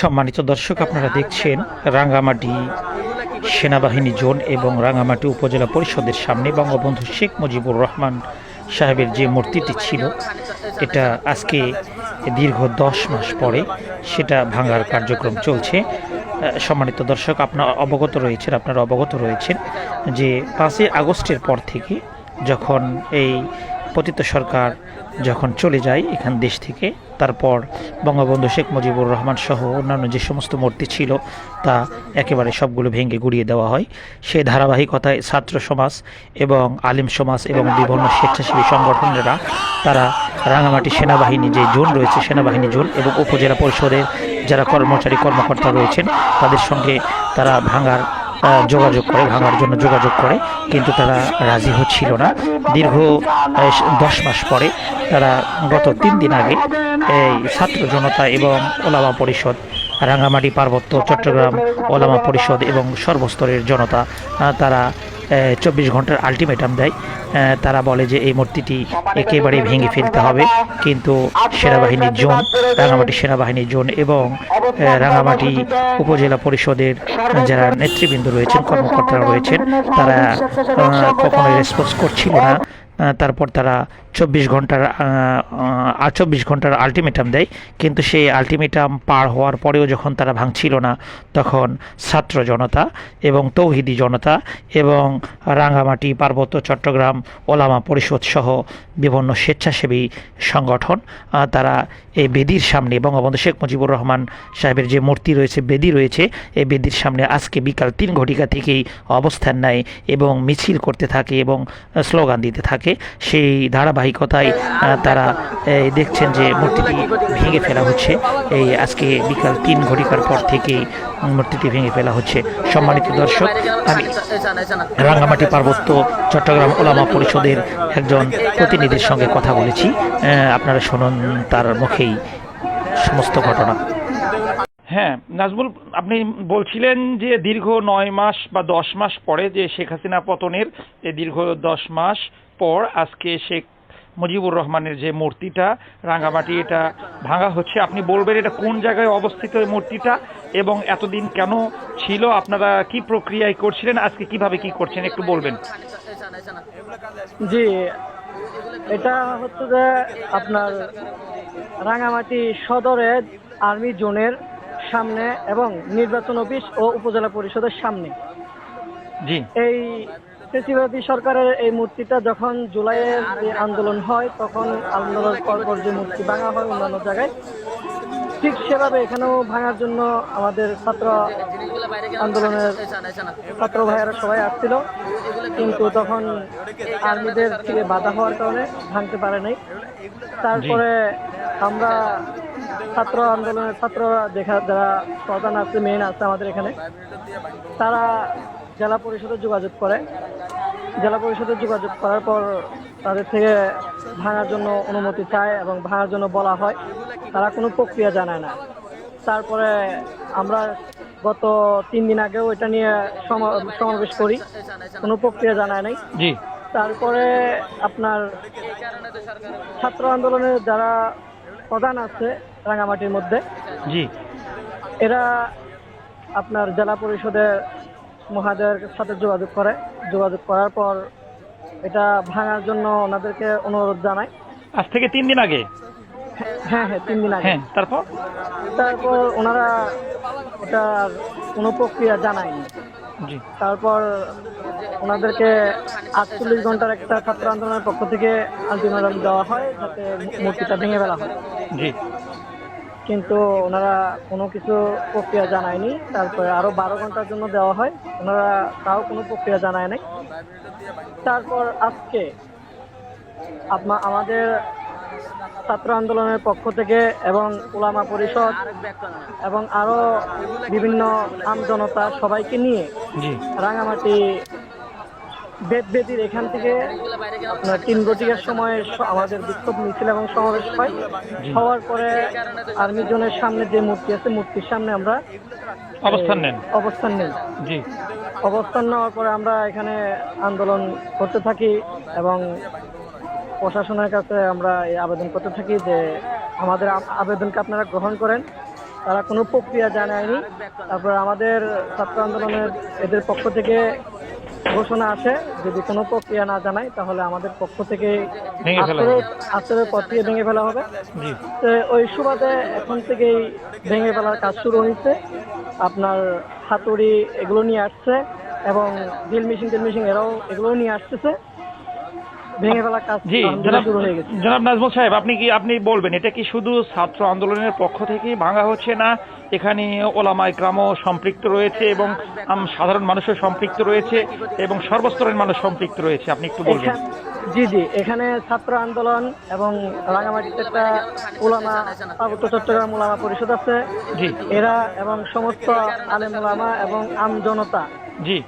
সম্মানিত দর্শক, আপনারা দেখছেন রাঙ্গামাটি সেনাবাহিনী জোন এবং রাঙ্গামাটি উপজেলা পরিষদের সামনে বঙ্গবন্ধু শেখ মুজিবুর রহমান সাহেবের যে মূর্তিটি ছিল, এটা আজকে দীর্ঘ দশ মাস পরে সেটা ভাঙার কার্যক্রম চলছে। সম্মানিত দর্শক আপনার অবগত রয়েছেন, আপনারা অবগত রয়েছেন যে পাঁচই আগস্টের পর থেকে যখন এই পতিত সরকার যখন চলে যায় এখান দেশ থেকে, তারপর বঙ্গবন্ধু শেখ মুজিবুর রহমান সহ অন্যান্য যে সমস্ত মূর্তি ছিল, তা একেবারে সবগুলো ভেঙে গুড়িয়ে দেওয়া হয়। সেই ধারাবাহিকতায় ছাত্র সমাজ এবং আলিম সমাজ এবং বিভিন্ন স্বেচ্ছাসেবী সংগঠনেরা, তারা রাঙামাটি সেনাবাহিনী যে জোন রয়েছে, সেনাবাহিনী জোন এবং উপজেলা পরিষদের যারা কর্মচারী কর্মকর্তা রয়েছেন, তাদের সঙ্গে তারা ভাঙার যোগাযোগ করে, ভাঙার জন্য যোগাযোগ করে, কিন্তু তারা রাজি হচ্ছিল না। দীর্ঘ দশ মাস পরে তারা গত তিন দিন আগে এই ছাত্র জনতা এবং ওলামা পরিষদ রাঙ্গামাটি পার্বত্য চট্টগ্রাম ওলামা পরিষদ এবং সর্বস্তরের জনতা তারা চব্বিশ ঘণ্টার আলটিমেটাম দেয়। তারা বলে যে এই মূর্তিটি একেবারে ভেঙে ফেলতে হবে। কিন্তু সেনাবাহিনীর জোন, রাঙামাটি সেনাবাহিনীর জোন এবং রাঙামাটি উপজেলা পরিষদের যারা নেতৃবৃন্দ রয়েছেন, কর্মকর্তারা রয়েছেন, তারা কখনোই রেসপন্স করছিল না। তারপর তারা চব্বিশ ঘণ্টার চব্বিশ ঘণ্টার আলটিমেটাম দেয়। কিন্তু সেই আলটিমেটাম পার হওয়ার পরেও যখন তারা ভাঙছিল না, তখন ছাত্র জনতা এবং তৌহিদি জনতা এবং রাঙ্গামাটি, পার্বত্য চট্টগ্রাম, ওলামা পরিষদ সহ বিভিন্ন স্বেচ্ছাসেবী সংগঠন তারা এই বেদির সামনে বঙ্গবন্ধু শেখ মুজিবুর রহমান সাহেবের যে মূর্তি রয়েছে, বেদি রয়েছে, এই বেদির সামনে আজকে বিকাল তিন ঘটিকা থেকেই অবস্থান নেয় এবং মিছিল করতে থাকে এবং স্লোগান দিতে থাকে। সেই ধারাবাহিকতায় তারা দেখছেন যে মূর্তিটি ভেঙে ফেলা হচ্ছে। এই, আজকে বিকাল তিন ঘটিকার পর থেকে মূর্তিটি ভেঙে ফেলা হচ্ছে। সম্মানিত দর্শক, আমি রাঙ্গামাটি পার্বত্য চট্টগ্রাম ওলামা পরিষদের একজন প্রতিনিধির সঙ্গে কথা বলেছি। আপনারা শুনুন তার মুখেই সমস্ত ঘটনা। হ্যাঁ নাজমুল, আপনি বলছিলেন যে দীর্ঘ নয় মাস বা দশ মাস পরে যে শেখ হাসিনা পতনের দীর্ঘ দশ মাস পর আজকে শেখ মুজিবুর রহমানের যে মূর্তিটা রাঙ্গামাটি এটা ভাঙা হচ্ছে। আপনি বলবেন এটা কোন জায়গায় অবস্থিত এই মূর্তিটা এবং এতদিন কেন ছিল? আপনারা কি প্রক্রিয়ায় করছিলেন? আজকে কীভাবে কি করছেন? একটু বলবেন। জি এটা হচ্ছে যে আপনার রাঙামাটি সদরে আর্মি জোনের সামনে এবং নির্বাচন অফিস ও উপজেলা পরিষদের সামনে। জি। এই ফেসিবাদী সরকারের এই মূর্তিটা যখন জুলাইয়ের যে আন্দোলন হয়, তখন আন্দোলনের পরপর যে মূর্তি ভাঙা হয় অন্যান্য জায়গায়, ঠিক সেভাবে এখানেও ভাঙার জন্য আমাদের ছাত্র আন্দোলনের ছাত্র ভাইয়েরা সবাই আসছিল। কিন্তু তখন আর্মিদের থেকে বাধা হওয়ার কারণে ভাঙতে পারে নাই। তারপরে আমরা ছাত্র আন্দোলনের ছাত্ররা দেখা, যারা প্রধান আছে মেন আছে আমাদের এখানে, তারা জেলা পরিষদে যোগাযোগ করে। জেলা পরিষদে যোগাযোগ করার পর তাদের থেকে ভাঙার জন্য অনুমতি চায় এবং ভাঙার জন্য বলা হয়। তারা কোনো প্রক্রিয়া জানায় না। তারপরে আমরা গত তিন দিন আগেও এটা নিয়ে সমা- সমাবেশ করি। কোনো প্রক্রিয়া জানায় নাই। জি। তারপরে আপনার ছাত্র আন্দোলনের যারা প্রধান আছে রাঙামাটির মধ্যে জি। এরা আপনার জেলা পরিষদের মহাদয়ের সাথে যোগাযোগ করে। যোগাযোগ করার পর এটা ভাঙার জন্য ওনাদেরকে অনুরোধ জানায় আজ থেকে তিন দিন আগে? হ্যাঁ হ্যাঁ তিন দিন আগে। হ্যাঁ তারপর? তারপর ওনারা এটার কোনো প্রক্রিয়া জানায়নি। জি। তারপর ওনাদেরকে আটচল্লিশ ঘণ্টার একটা ছাত্র আন্দোলনের পক্ষ থেকে আলটিমেটাম দেওয়া হয় যাতে মূর্তিটা ভেঙে ফেলা হয়। জি। কিন্তু ওনারা কোনো কিছু প্রক্রিয়া জানায়নি। তারপরে আরও বারো ঘণ্টার জন্য দেওয়া হয়। ওনারা তাও কোনো প্রক্রিয়া জানায় নাই। তারপর আজকে আপনা আমাদের ছাত্র আন্দোলনের পক্ষ থেকে এবং ওলামা পরিষদ এবং আরও বিভিন্ন আমজনতা সবাইকে নিয়ে রাঙামাটি বেদ এখান থেকে আপনার তিন গটিকার সময় আমাদের বিক্ষোভ মিছিল এবং সমাবেশ হয়। হওয়ার পরে আর্মি জোনের সামনে যে মূর্তি আছে মূর্তির সামনে আমরা অবস্থান নেন। অবস্থান নেই। জি। অবস্থান নেওয়ার পরে আমরা এখানে আন্দোলন করতে থাকি এবং প্রশাসনের কাছে আমরা এই আবেদন করতে থাকি যে আমাদের আবেদনকে আপনারা গ্রহণ করেন। তারা কোনো প্রক্রিয়া জানায়নি। তারপর আমাদের ছাত্র আন্দোলনের এদের পক্ষ থেকে ঘোষণা আসে যদি কোনো প্রক্রিয়া না জানায় তাহলে আমাদের পক্ষ থেকে হবে। পর থেকে ভেঙে ফেলা হবে। তো ওই সুবাদে এখন থেকেই ভেঙে ফেলার কাজ শুরু হয়েছে। আপনার হাতুড়ি এগুলো নিয়ে আসছে এবং ড্রিল মেশিন টিল মেশিন এরাও এগুলো নিয়ে আসতেছে। ভেঙে ফেলার কাজ জি জনাব শুরু হয়ে গেছে। জনাব নাজমুল সাহেব আপনি কি আপনি বলবেন এটা কি শুধু ছাত্র আন্দোলনের পক্ষ থেকেই ভাঙা হচ্ছে না? এখানে ওলামা ইকরামও সম্পৃক্ত রয়েছে এবং সাধারণ মানুষও সম্পৃক্ত রয়েছে এবং সর্বস্তরের মানুষ সম্পৃক্ত রয়েছে। আপনি একটু বলবেন। জি জি এখানে ছাত্র আন্দোলন এবং রাঙামাটিতে একটা ওলামা পার্বত্য চট্টগ্রাম ওলামা পরিষদ আছে। জি। এরা এবং সমস্ত আলেম ওলামা এবং আম জনতা জি।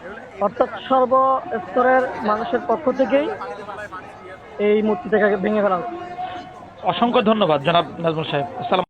অর্থাৎ সর্বস্তরের মানুষের পক্ষ থেকেই এই মূর্তিটাকে ভেঙে ফেলা হচ্ছে। অসংখ্য ধন্যবাদ, জনাব নাজমুল সাহেব। আসসালাম